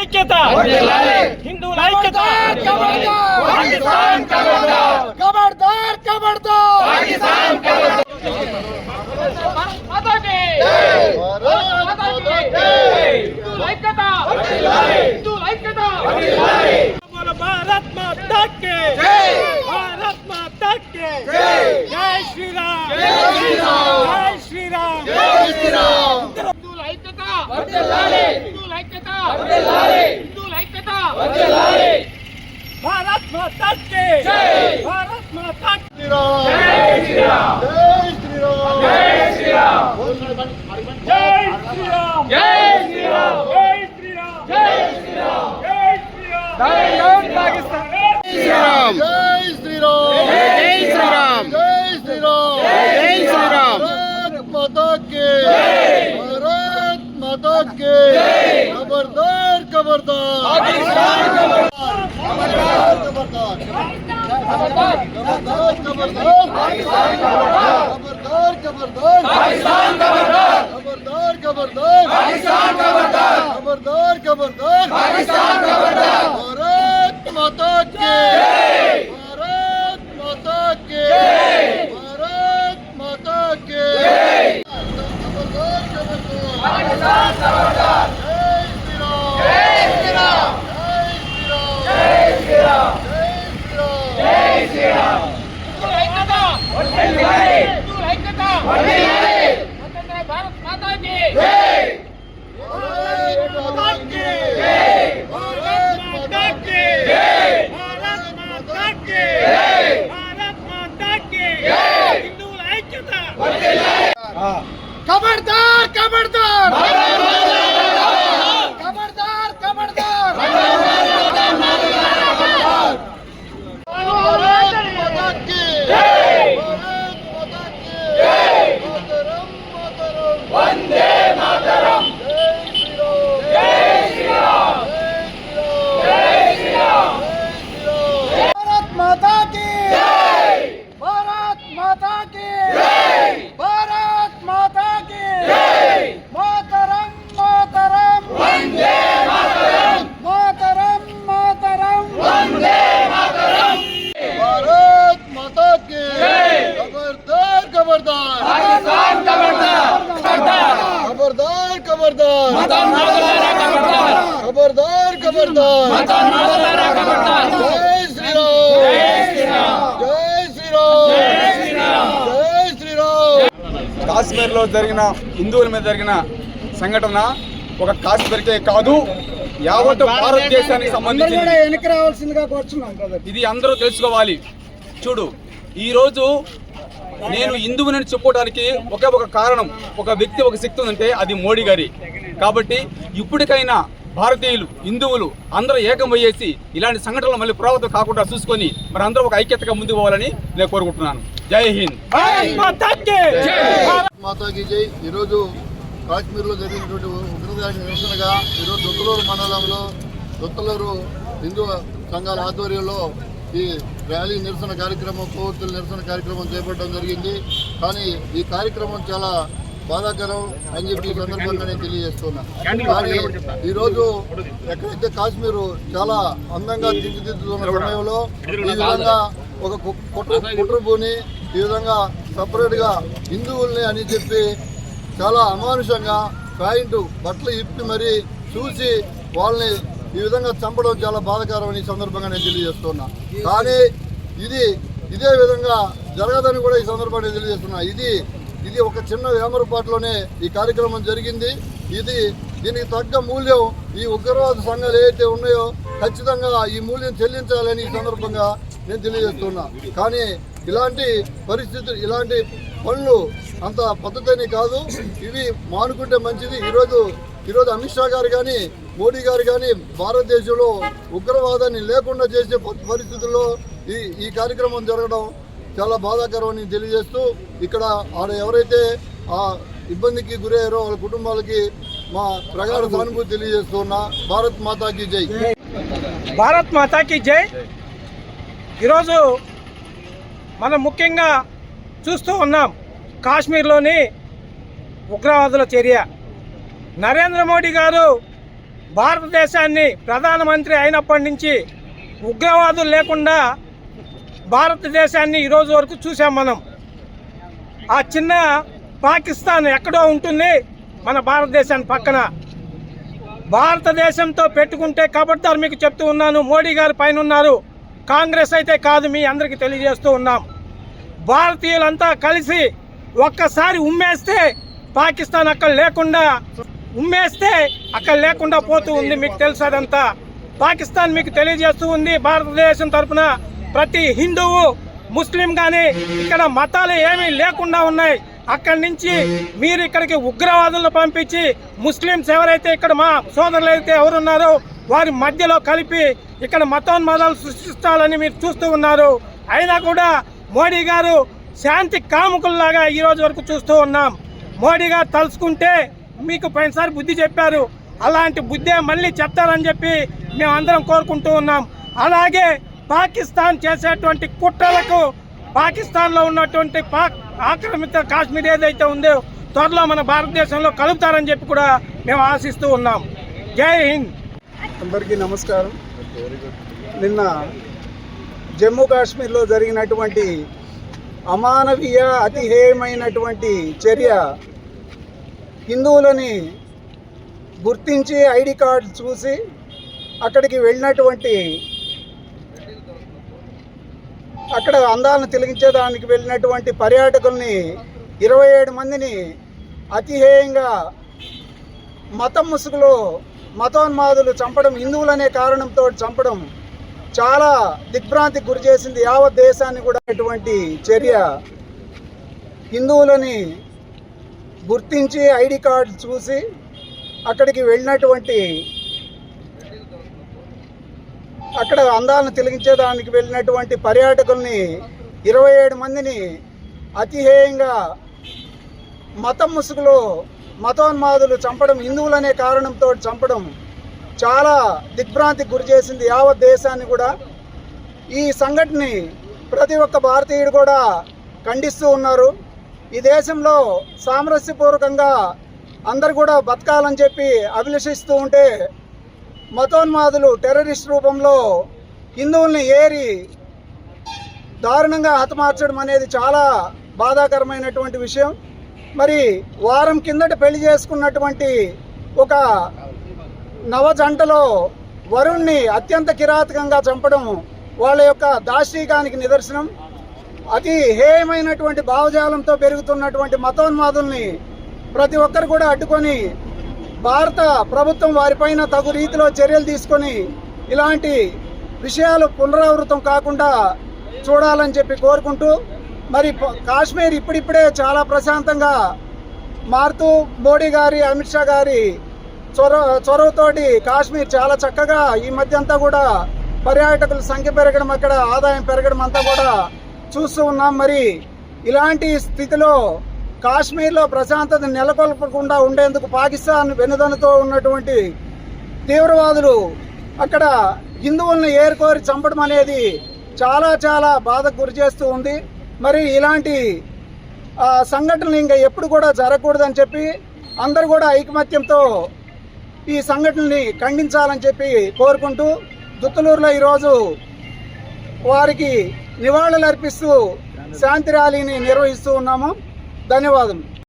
ఐక్యత హిందువుల ఐక్యత खबरदार खबरदार बोलो भारत माता के भारत माता के जय श्री राम जय श्री राम जय श्री राम भारत माता के भारत माता के जय श्री राम जय श्री राम जय श्री राम जय श्री राम जय श्री राम जय श्री राम जय श्री राम जय श्री राम पाकिस्तान श्रीराम जय श्रीराम जय श्रीराम जय श्रीराम जय श्रीराम भारत माता के भारत माता के खबरदार खबरदार खबरदार खबरदार भारत माता के కాశ్మీర్లో జరిగిన హిందువుల మీద జరిగిన సంఘటన ఒక కాశ్మీర్కే కాదు యావత్ భారతదేశానికి సంబంధించి ఇది అందరూ తెలుసుకోవాలి. చూడు ఈరోజు నేను హిందువునని చెప్పుకోవడానికి ఒకే ఒక కారణం ఒక వ్యక్తి ఒక శక్తి ఉందంటే అది మోడీ గారి. కాబట్టి ఇప్పటికైనా భారతీయులు హిందువులు అందరూ ఏకమయ్యేసి ఇలాంటి సంఘటనలు మళ్ళీ పురావతం కాకుండా చూసుకొని మరి అందరూ ఒక ఐక్యతగా ముందుకు పోవాలని నేను కోరుకుంటున్నాను. జై హింద్. భారత్ మాతా కే మాతాకి జై. ఈరోజు కాశ్మీర్లో జరిగినటువంటి ఉగ్రదాడి నిరసనగా ఈరోజు దొత్తలూరు మండలంలో దొత్తలూరు హిందూ సంఘాల ఆధ్వర్యంలో ఈ ర్యాలీ నిరసన కార్యక్రమం కొవ్వొత్తుల నిరసన కార్యక్రమం చేపట్టడం జరిగింది. కానీ ఈ కార్యక్రమం చాలా బాధాకరం అని చెప్పి ఈ సందర్భంగా నేను తెలియజేస్తున్నా. కానీ ఈరోజు ఎక్కడైతే కాశ్మీరు చాలా అందంగా తీర్చిదిద్దుతున్న సమయంలో ఈ విధంగా ఒక కుట్ర కుట్రభూని ఈ విధంగా సపరేట్గా హిందువుల్ని అని చెప్పి చాలా అమానుషంగా ప్యాంటు బట్టలు ఇప్పి మరీ చూసి వాళ్ళని ఈ విధంగా చంపడం చాలా బాధాకరం ఈ సందర్భంగా నేను తెలియజేస్తున్నా. కానీ ఇది ఇదే విధంగా జరగదని కూడా ఈ సందర్భంగా తెలియజేస్తున్నా. ఇది ఇది ఒక చిన్న వేమరపాటులోనే ఈ కార్యక్రమం జరిగింది. ఇది దీనికి తగ్గ మూల్యం ఈ ఉగ్రవాద సంఘాలు ఏవైతే ఉన్నాయో ఖచ్చితంగా ఈ మూల్యం చెల్లించాలని ఈ సందర్భంగా నేను తెలియజేస్తున్నా. కానీ ఇలాంటి పరిస్థితులు ఇలాంటి పనులు అంత పద్ధతి కాదు. ఇవి మానుకుంటే మంచిది. ఈరోజు ఈరోజు అమిత్ షా గారు కానీ మోడీ గారు కానీ భారతదేశంలో ఉగ్రవాదాన్ని లేకుండా చేసే పరిస్థితుల్లో ఈ ఈ కార్యక్రమం జరగడం చాలా బాధాకరం అని తెలియజేస్తూ ఇక్కడ ఆడ ఎవరైతే ఆ ఇబ్బందికి గురయ్యారో వాళ్ళ కుటుంబాలకి మా ప్రగాఢ సానుభూతి తెలియజేస్తున్నా భారత్ మాతాకి జై. భారత్ మాతాకి జై. ఈరోజు మనం ముఖ్యంగా చూస్తూ ఉన్నాం కాశ్మీర్లోని ఉగ్రవాదుల చర్య. నరేంద్ర మోడీ గారు భారతదేశాన్ని ప్రధానమంత్రి అయినప్పటి నుంచి ఉగ్రవాదులు లేకుండా భారతదేశాన్ని ఈరోజు వరకు చూసాం మనం. ఆ చిన్న పాకిస్తాన్ ఎక్కడో ఉంటుంది మన భారతదేశాన్ని పక్కన. భారతదేశంతో పెట్టుకుంటే కబడ్దారు మీకు చెప్తూ ఉన్నాను మోడీ గారు పైన ఉన్నారు. కాంగ్రెస్ అయితే కాదు మీ అందరికీ తెలియజేస్తూ ఉన్నాం. భారతీయులంతా కలిసి ఒక్కసారి ఉమ్మేస్తే పాకిస్తాన్ అక్కడ లేకుండా ఉమ్మేస్తే అక్కడ లేకుండా పోతూ ఉంది మీకు తెలుసు అదంతా. పాకిస్తాన్ మీకు తెలియజేస్తూ ఉంది భారతదేశం తరపున ప్రతి హిందువు ముస్లిం కానీ ఇక్కడ మతాలు ఏమీ లేకుండా ఉన్నాయి. అక్కడి నుంచి మీరు ఇక్కడికి ఉగ్రవాదులను పంపించి ముస్లింస్ ఎవరైతే ఇక్కడ మా సోదరులు అయితే ఎవరున్నారో వారి మధ్యలో కలిపి ఇక్కడ మతోన్మాదాలు సృష్టిస్తారని మీరు చూస్తూ ఉన్నారు. అయినా కూడా మోడీ గారు శాంతి కాముకుల్లాగా ఈరోజు వరకు చూస్తూ ఉన్నాం. మోడీ గారు తలుచుకుంటే మీకు పోయినసారి బుద్ధి చెప్పారు. అలాంటి బుద్ధే మళ్ళీ చెప్తారని చెప్పి మేము అందరం కోరుకుంటూ ఉన్నాం. అలాగే పాకిస్తాన్ చేసేటువంటి కుట్రలకు పాకిస్తాన్లో ఉన్నటువంటి పాక్ ఆక్రమిత కాశ్మీర్ ఏదైతే ఉందో త్వరలో మన భారతదేశంలో కలుపుతారని చెప్పి కూడా మేము ఆశిస్తూ ఉన్నాం. జై హింద్. అందరికీ నమస్కారం. నిన్న జమ్మూ కాశ్మీర్లో జరిగినటువంటి అమానవీయ అతిహేయమైనటువంటి చర్య హిందువులని గుర్తించి ఐడి కార్డు చూసి అక్కడికి వెళ్ళినటువంటి అక్కడ అందాలను తిలగించేదానికి వెళ్ళినటువంటి పర్యాటకుల్ని ఇరవై ఏడు మందిని అతిహేయంగా మతం ముసుగులో మతోన్మాదులు చంపడం హిందువులనే కారణంతో చంపడం చాలా దిగ్భ్రాంతికి గురి చేసింది యావత్ దేశాన్ని కూడా అటువంటి చర్య. హిందువులని గుర్తించి ఐడి కార్డు చూసి అక్కడికి వెళ్ళినటువంటి అక్కడ అందాలను తిలగించేదానికి వెళ్ళినటువంటి పర్యాటకుల్ని ఇరవై ఏడు మందిని అతిహేయంగా మతం ముసుగులో మతోన్మాదులు చంపడం హిందువులనే కారణంతో చంపడం చాలా దిగ్భ్రాంతికి గురి చేసింది యావత్ దేశాన్ని కూడా. ఈ సంఘటనని ప్రతి ఒక్క భారతీయుడు కూడా ఖండిస్తూ ఉన్నారు. ఈ దేశంలో సామరస్యపూర్వకంగా అందరు కూడా బతకాలని చెప్పి అభిలషిస్తూ ఉంటే మతోన్మాదులు టెర్రరిస్ట్ రూపంలో హిందువుల్ని ఏరి దారుణంగా హతమార్చడం అనేది చాలా బాధాకరమైనటువంటి విషయం. మరి వారం కిందట పెళ్ళి చేసుకున్నటువంటి ఒక నవ జంటలో వరుణ్ణి అత్యంత కిరాతకంగా చంపడం వాళ్ళ యొక్క దాష్టీకానికి నిదర్శనం. అతి హేయమైనటువంటి భావజాలంతో పెరుగుతున్నటువంటి మతోన్మాదుల్ని ప్రతి ఒక్కరు కూడా అడ్డుకొని భారత ప్రభుత్వం వారిపైన తగు రీతిలో చర్యలు తీసుకొని ఇలాంటి విషయాలు పునరావృతం కాకుండా చూడాలని చెప్పి కోరుకుంటూ మరి కాశ్మీర్ ఇప్పుడిప్పుడే చాలా ప్రశాంతంగా మారుతూ మోడీ గారి అమిత్ షా గారి చొరవ చొరవతోటి కాశ్మీర్ చాలా చక్కగా ఈ మధ్య అంతా కూడా పర్యాటకుల సంఖ్య పెరగడం అక్కడ ఆదాయం పెరగడం అంతా కూడా చూస్తూ ఉన్నాం. మరి ఇలాంటి స్థితిలో కాశ్మీర్లో ప్రశాంతత నెలకొల్పకుండా ఉండేందుకు పాకిస్తాన్ వెనుదనతో ఉన్నటువంటి తీవ్రవాదులు అక్కడ హిందువులను ఏరుకోరి చంపడం అనేది చాలా చాలా బాధకు గురి చేస్తూ ఉంది. మరి ఇలాంటి సంఘటనలు ఇంకా ఎప్పుడు కూడా జరగకూడదని చెప్పి అందరూ కూడా ఐకమత్యంతో ఈ సంఘటనని ఖండించాలని చెప్పి కోరుకుంటూ దుత్తలూరులో ఈరోజు వారికి నివాళులు అర్పిస్తూ శాంతి ర్యాలీని నిర్వహిస్తూ ఉన్నాము. ధన్యవాదములు.